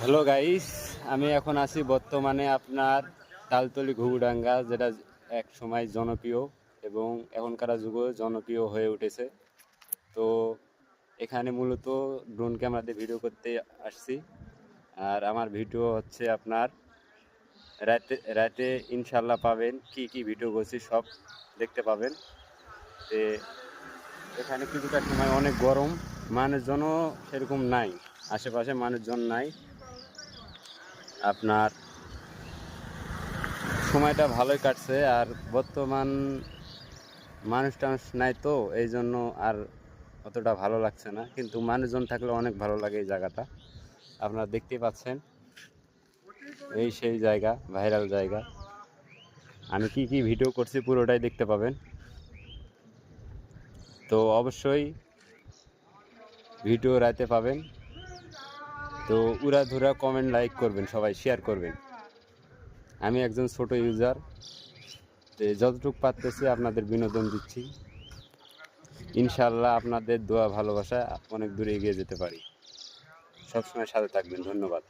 Hello guys আমি এখন আছি বর্তমানে আপনার তালতলি ঘুঘুডাঙ্গা, যেটা এক সময় জনপ্রিয় এবং এখনকার যুগেও জনপ্রিয় হয়ে উঠেছে। তো এখানে মূলত ড্রোন ক্যামেরাতে ভিডিও করতে আসছি। আর আমার ভিডিও হচ্ছে আপনার রাতে রাতে ইনশাল্লাহ পাবেন কি কি ভিডিও করছি, সব দেখতে পাবেন। তে এখানে কিছুটা সময় অনেক গরম, মানুষজনও সেরকম নাই, আশেপাশে মানুষজন নাই। আপনার সময়টা ভালোই কাটছে আর বর্তমান মানুষ টানুষ নাই তো, এই জন্য আর অতটা ভালো লাগছে না। কিন্তু মানুষজন থাকলে অনেক ভালো লাগে এই জায়গাটা। আপনারা দেখতেই পাচ্ছেন, এই সেই জায়গা, ভাইরাল জায়গা। আমি কি কি ভিডিও করছি পুরোটাই দেখতে পাবেন। তো অবশ্যই ভিডিও রাতে পাবেন। তো উড়াধুরা কমেন্ট লাইক করবেন, সবাই শেয়ার করবেন। আমি একজন ছোট ইউজার যতটুকু পারতেছি আপনাদের বিনোদন দিচ্ছি। ইনশাল্লাহ আপনাদের দোয়া ভালোবাসা অনেক দূরে এগিয়ে যেতে পারি। সবসময় সাথে থাকবেন, ধন্যবাদ।